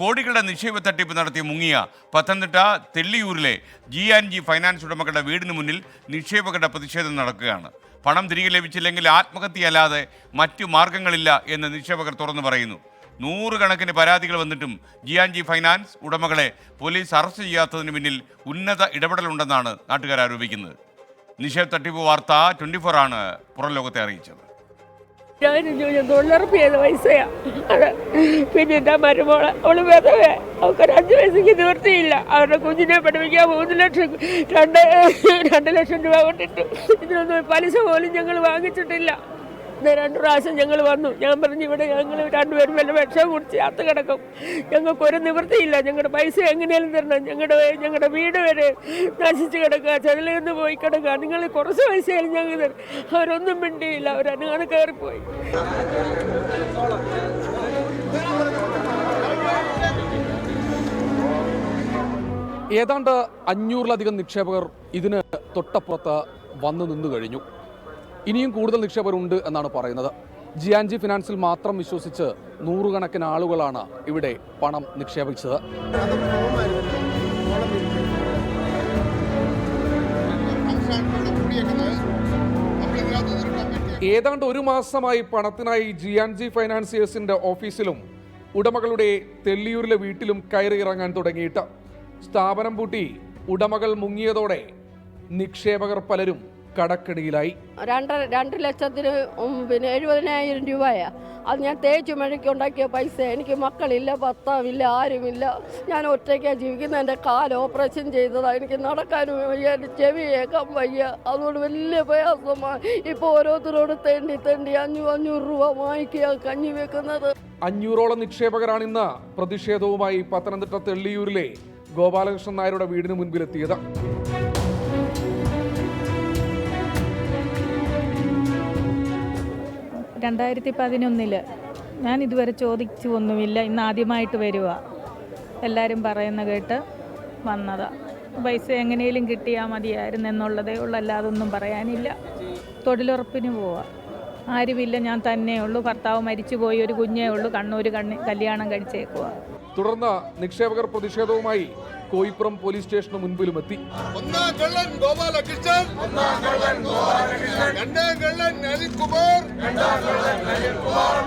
കോടികളുടെ നിക്ഷേപ തട്ടിപ്പ് നടത്തി മുങ്ങിയ പത്തനംതിട്ട തെല്ലിയൂരിലെ ജി ആൻഡ് ജി ഫൈനാൻസ് ഉടമകളുടെ വീടിന് മുന്നിൽ നിക്ഷേപകരുടെ പ്രതിഷേധം നടക്കുകയാണ്. പണം തിരികെ ലഭിച്ചില്ലെങ്കിൽ ആത്മഹത്യയല്ലാതെ മറ്റു മാർഗങ്ങളില്ല എന്ന് നിക്ഷേപകർ തുറന്നു പറയുന്നു. നൂറുകണക്കിന് പരാതികൾ വന്നിട്ടും ജി ആൻഡ് ജി ഫൈനാൻസ് ഉടമകളെ പോലീസ് അറസ്റ്റ് ചെയ്യാത്തതിന് പിന്നിൽ ഉന്നത ഇടപെടലുണ്ടെന്നാണ് നാട്ടുകാർ ആരോപിക്കുന്നത്. നിക്ഷേപ തട്ടിപ്പ് വാർത്ത ട്വന്റി ഫോർ ആണ് പുറം ലോകത്തെ അറിയിച്ചത്. ചോദിച്ചു തൊഴിലുറപ്പ് ചെയ്ത പൈസയാ. അത് പിന്നെ എന്റെ മരുമോൾ? അവൾ വെറുതെ അവൾക്കൊരു അഞ്ച് പൈസയ്ക്ക് നിവൃത്തിയില്ല. അവരുടെ കുഞ്ഞിനെ പഠിപ്പിക്കാൻ മൂന്ന് ലക്ഷം രണ്ട് രണ്ട് ലക്ഷം രൂപ കൊണ്ടിട്ടു. ഇതിനൊന്നും പലിശ പോലും ഞങ്ങൾ വാങ്ങിച്ചിട്ടില്ല. രണ്ട് പ്രാവശ്യം ഞങ്ങൾ വന്നു. ഞാൻ പറഞ്ഞു ഇവിടെ ഞങ്ങൾ രണ്ടുപേരും വല്ല വിഷം കുടിച്ച് അത്ത് കിടക്കും. ഞങ്ങൾക്ക് ഒരു നിവൃത്തിയില്ല. ഞങ്ങളുടെ പൈസ എങ്ങനെയാലും തരണം. ഞങ്ങളുടെ ഞങ്ങളുടെ വീട് വരെ നശിച്ച് കിടക്കുക. ചെതിലിൽ നിന്ന് പോയി കിടക്കുക. നിങ്ങൾ കുറച്ച് പൈസയായാലും ഞങ്ങൾ തരും. അവരൊന്നും മിണ്ടിയില്ല. അവരങ്ങനെ കയറിപ്പോയി. ഏതാണ്ട് അഞ്ഞൂറിലധികം നിക്ഷേപകർ ഇതിന് തൊട്ടപ്പുറത്ത് വന്നു നിന്നു കഴിഞ്ഞു. ഇനിയും കൂടുതൽ നിക്ഷേപരുണ്ട് എന്നാണ് പറയുന്നത്. ജി ആൻഡ് ജി ഫിനാൻസിൽ മാത്രം വിശ്വസിച്ച് നൂറുകണക്കിന് ആളുകളാണ് ഇവിടെ പണം നിക്ഷേപിച്ചത്. ഏതാണ്ട് ഒരു മാസമായി പണത്തിനായി ജി ആൻഡ് ജി ഫൈനാൻസിയേഴ്സിന്റെ ഓഫീസിലും ഉടമകളുടെ തെല്ലിയൂരിലെ വീട്ടിലും കയറി ഇറങ്ങാൻ തുടങ്ങിയിട്ട്. സ്ഥാപനം പൂട്ടി ഉടമകൾ മുങ്ങിയതോടെ നിക്ഷേപകർ പലരും കടക്കെണിയിലായി. രണ്ട് രണ്ട് ലക്ഷത്തിന് പിന്നെ എഴുപതിനായിരം രൂപയാ. അത് ഞാൻ തേച്ചു മഴയ്ക്ക് ഉണ്ടാക്കിയ പൈസ എനിക്ക് മക്കളില്ല ഭർത്താവില്ല ആരുമില്ല. ഞാൻ ഒറ്റയ്ക്കാണ് ജീവിക്കുന്നത്. എന്റെ കാൽ ഓപ്പറേഷൻ ചെയ്തതാണ് എനിക്ക് നടക്കാനും വയ്യ എന്റെ ചെവി കേൾക്കാൻ വയ്യ. അതുകൊണ്ട് വലിയ പ്രയാസമാണ്. ഇപ്പോൾ ഓരോരുത്തരോട് തെണ്ടി തെണ്ടി അഞ്ഞൂ അഞ്ഞൂറ് രൂപ വാങ്ങിക്കുക കഞ്ഞി വെക്കുന്നത്. അഞ്ഞൂറോളം നിക്ഷേപകരാണ് ഇന്ന് പ്രതിഷേധവുമായി പത്തനംതിട്ട തെള്ളിയൂരിലെ ഗോപാലകൃഷ്ണൻ നായരുടെ വീടിന് മുൻപിലെത്തിയത്. രണ്ടായിരത്തി പതിനൊന്നിൽ ഞാൻ ഇതുവരെ ചോദിച്ചു ഒന്നുമില്ല. ഇന്ന് ആദ്യമായിട്ട് വരിക എല്ലാവരും പറയുന്ന കേട്ട് വന്നതാ. പൈസ എങ്ങനെയും കിട്ടിയാൽ മതിയായിരുന്നു എന്നുള്ളതേ ഉള്ളൂ. അല്ലാതെ ഒന്നും പറയാനില്ല. തൊഴിലുറപ്പിന് പോവാം. ആരുമില്ല ഞാൻ തന്നെയുള്ളൂ. ഭർത്താവ് മരിച്ചു പോയി ഒരു കുഞ്ഞേ ഉള്ളൂ. കണ്ണൂർ കണ്ണി കല്യാണം കഴിച്ചേക്കുക തുടർന്ന് നിക്ഷേപകർ പ്രതിഷേധവുമായി കോയിപ്പുറം പോലീസ് സ്റ്റേഷന് മുൻപിലും എത്തി ഒന്നാം കള്ളൻ ഗോപാലകൃഷ്ണൻ. രണ്ടാം കള്ളൻ അനിൽകുമാർ.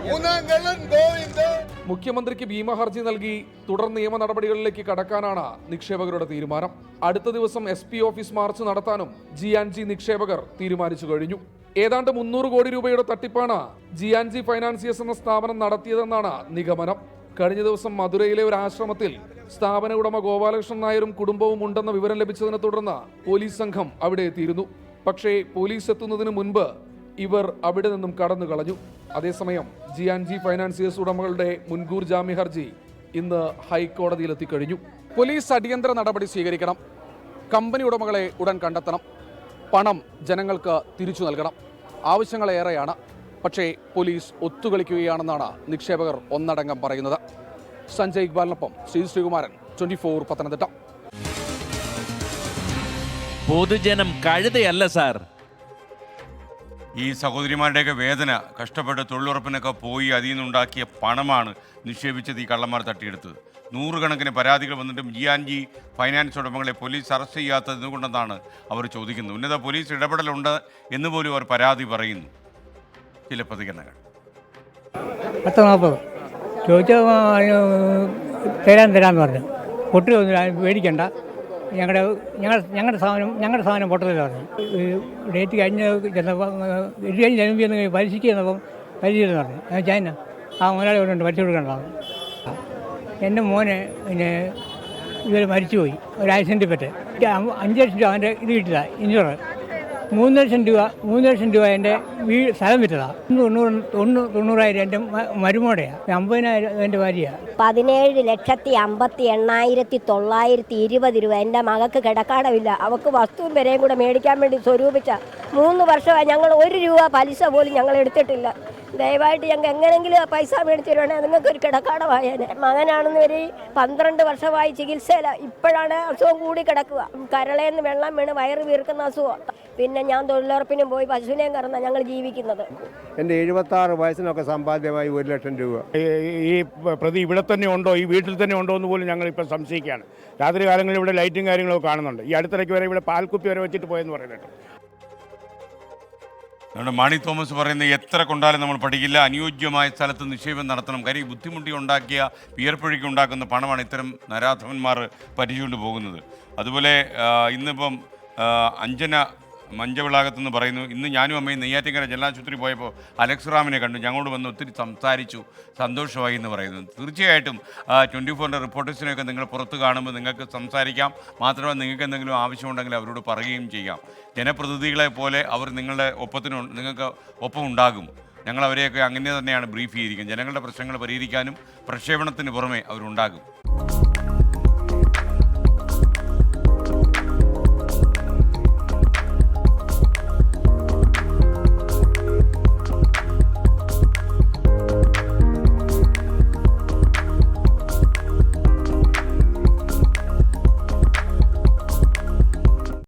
മൂന്നാം കള്ളൻ ഗോവിന്ദൻ മുഖ്യമന്ത്രിക്ക് ഭീമ ഹർജി നൽകി തുടർ നിയമ നടപടികളിലേക്ക് കടക്കാനാണ് നിക്ഷേപകരുടെ തീരുമാനം. അടുത്ത ദിവസം എസ് പി ഓഫീസ് മാർച്ച് നടത്താനും ജി ആൻഡ് ജി നിക്ഷേപകർ തീരുമാനിച്ചു കഴിഞ്ഞു. ഏതാണ്ട് മുന്നൂറ് കോടി രൂപയുടെ തട്ടിപ്പാണ് ജി ആൻഡ് ജി ഫൈനാൻസിയേഴ്സ് എന്ന സ്ഥാപനം നടത്തിയതെന്നാണ് നിഗമനം. കഴിഞ്ഞ ദിവസം മധുരയിലെ ഒരു ആശ്രമത്തിൽ സ്ഥാപന ഉടമ ഗോപാലകൃഷ്ണൻ നായരും കുടുംബവും ഉണ്ടെന്ന വിവരം ലഭിച്ചതിനെ തുടർന്ന് പോലീസ് സംഘം അവിടെ എത്തിയിരുന്നു. പക്ഷേ പോലീസ് എത്തുന്നതിന് മുൻപ് ഇവർ അവിടെ നിന്നും കടന്നു കളഞ്ഞു. അതേസമയം ജി ആൻഡ് ജി ഫൈനാൻസിയേഴ്സ് ഉടമകളുടെ മുൻകൂർ ജാമ്യ ഹർജി ഇന്ന് ഹൈക്കോടതിയിൽ എത്തിക്കഴിഞ്ഞു. പോലീസ് അടിയന്തര നടപടി സ്വീകരിക്കണം. കമ്പനി ഉടമകളെ ഉടൻ കണ്ടെത്തണം. പണം ജനങ്ങൾക്ക് തിരിച്ചു നൽകണം. ആവശ്യങ്ങളേറെയാണ്. പക്ഷേ പോലീസ് ഒത്തുകളിക്കുകയാണെന്നാണ് നിക്ഷേപകർ ഒന്നടങ്കം പറയുന്നത്. സഞ്ജയ് ഇക്ബാലിനൊപ്പം ശ്രീ ശ്രീകുമാരൻ ട്വന്റി ഫോർ പത്തനംതിട്ട. പൊതുജനം കഴുതയല്ല സാർ. ഈ സഹോദരിമാരുടെയൊക്കെ വേദന കഷ്ടപ്പെട്ട് തൊഴിലുറപ്പിനൊക്കെ പോയി അതിൽ നിന്നുണ്ടാക്കിയ പണമാണ് നിക്ഷേപിച്ചത് ഈ കള്ളന്മാർ തട്ടിയെടുത്തത്. നൂറുകണക്കിന് പരാതികൾ വന്നിട്ടും ജി ആൻഡ് ജി ഫൈനാൻസ് ഉടമകളെ പോലീസ് അറസ്റ്റ് ചെയ്യാത്തത് എന്തുകൊണ്ടെന്നാണ് അവർ ചോദിക്കുന്നത്. ഉന്നത പോലീസ് ഇടപെടലുണ്ട് എന്ന് പോലും അവർ പരാതി പറയുന്നു. ചില പ്രതികരണങ്ങൾ. പത്ത് നാൽപ്പത് ചോദിച്ചാൽ തരാൻ തരാമെന്ന് പറഞ്ഞു. പൊട്ടി ഒന്നും മേടിക്കണ്ട ഞങ്ങളുടെ ഞങ്ങളുടെ ഞങ്ങളുടെ സാധനം ഞങ്ങളുടെ സാധനം പൊട്ടത്തില്ല പറഞ്ഞു. ഡേറ്റ് കഴിഞ്ഞ് ചെന്നപ്പോൾ ഇത് കഴിഞ്ഞ് ചെല്ലുമ്പോൾ ചെന്ന് പരീക്ഷയ്ക്ക് ചെന്നപ്പം പറഞ്ഞു. ഞാൻ ചൈന ആ മുതലാളി ഇവിടെ ഉണ്ട് പരീക്ഷ കൊടുക്കണ്ടാവും എന്റെ മോനെ പിന്നെ ഇവർ മരിച്ചുപോയി. ഒരു ആക്സിഡന്റ് പറ്റ്. അഞ്ച് ലക്ഷം രൂപ അവന്റെ ഇത് കിട്ടില്ല ഇൻഷുറൻസ്. മൂന്ന് ലക്ഷം രൂപ മൂന്ന് ലക്ഷം രൂപ എന്റെ വീ സ്ഥലം വിറ്റതാണ് തൊണ്ണൂറ് തൊണ്ണൂറ് തൊണ്ണൂറായിരം എന്റെ മരുമോടെയാണ് അമ്പതിനായിരം എന്റെ ഭാര്യയാണ് പതിനേഴ് ലക്ഷത്തി അമ്പത്തി എണ്ണായിരത്തി തൊള്ളായിരത്തി ഇരുപത് രൂപ എന്റെ മകൾക്ക് കിടക്കാടമില്ല അവൾക്ക് വസ്തുവും വരെയും കൂടെ മേടിക്കാൻ വേണ്ടി സ്വരൂപിച്ച മൂന്ന് വർഷമായി ഞങ്ങൾ ഒരു രൂപ പലിശ പോലും ഞങ്ങൾ എടുത്തിട്ടില്ല. ദയവായിട്ട് ഞങ്ങൾക്ക് എങ്ങനെങ്കിലും ആ പൈസ മേടിച്ചു തരുവാണെങ്കിൽ നിങ്ങൾക്ക് ഒരു കിടക്കാടമായേനെ മകനാണെന്ന് ഒരു പന്ത്രണ്ട് വർഷമായി ചികിത്സയില. ഇപ്പോഴാണ് അസുഖം കൂടി കിടക്കുക. കരളേന്ന് വെള്ളം വീണ് വയറ് വീർക്കുന്ന അസുഖം. പിന്നെ ഞാൻ തൊഴിലുറപ്പിനും പോയി പശുവിനെയും കറന്ന ഞങ്ങൾ ജീവിക്കുന്നത്. എന്റെ എഴുപത്താറ് വയസ്സിനൊക്കെ സമ്പാദ്യമായി ഒരു ലക്ഷം രൂപ. ഈ പ്രതി ഇവിടെ തന്നെ ഉണ്ടോ? ഈ വീട്ടിൽ തന്നെ ഉണ്ടോ എന്ന് പോലും ഞങ്ങൾ ഇപ്പം സംശയിക്കുകയാണ്. രാത്രി കാലങ്ങളിൽ ഇവിടെ ലൈറ്റും കാര്യങ്ങളൊക്കെ കാണുന്നുണ്ട്. ഈ അടുത്തിടയ്ക്ക് വരെ ഇവിടെ പാൽക്കുപ്പി വരെ വെച്ചിട്ട് പോയെന്ന് പറയുന്നുണ്ട്. നമ്മുടെ മാണി തോമസ് പറയുന്നത് എത്ര കൊണ്ടാലും നമ്മൾ പഠിക്കില്ല. അനുയോജ്യമായ സ്ഥലത്ത് നിക്ഷേപം നടത്തണം. കാര്യം ബുദ്ധിമുട്ടി ഉണ്ടാക്കിയ വിയർപ്പൊഴുക്കി ഉണ്ടാക്കുന്ന പണമാണ് ഇത്തരം നരാധവന്മാർ പറ്റിച്ചുകൊണ്ട് പോകുന്നത് അതുപോലെ ഇന്നിപ്പം അഞ്ജന മഞ്ചവിളാകത്തെന്ന് പറയുന്നു. ഇന്ന് ഞാനും അമ്മയും നെയ്യാറ്റിങ്കര ജലാശുപത്രി പോയപ്പോൾ അലക്സ് റാമിനെ കണ്ടു. ഞങ്ങളോട് വന്ന് ഒത്തിരി സംസാരിച്ചു. സന്തോഷമായി എന്ന് പറയുന്നു. തീർച്ചയായിട്ടും ട്വന്റി ഫോറിന്റെ റിപ്പോർട്ടേഴ്സിനെയൊക്കെ നിങ്ങൾ പുറത്ത് കാണുമ്പോൾ നിങ്ങൾക്ക് സംസാരിക്കാം. മാത്രമല്ല നിങ്ങൾക്ക് എന്തെങ്കിലും ആവശ്യമുണ്ടെങ്കിൽ അവരോട് പറയുകയും ചെയ്യാം. ജനപ്രതിനിധികളെ പോലെ അവർ നിങ്ങളുടെ ഒപ്പത്തിന് നിങ്ങൾക്ക് ഒപ്പം ഉണ്ടാകും. ഞങ്ങൾ അവരെയൊക്കെ അങ്ങനെ തന്നെയാണ് ബ്രീഫ് ചെയ്തിരിക്കുന്നത്. ജനങ്ങളുടെ പ്രശ്നങ്ങൾ പരിഹരിക്കാനും പ്രക്ഷേപണത്തിന് പുറമെ അവരുണ്ടാകും.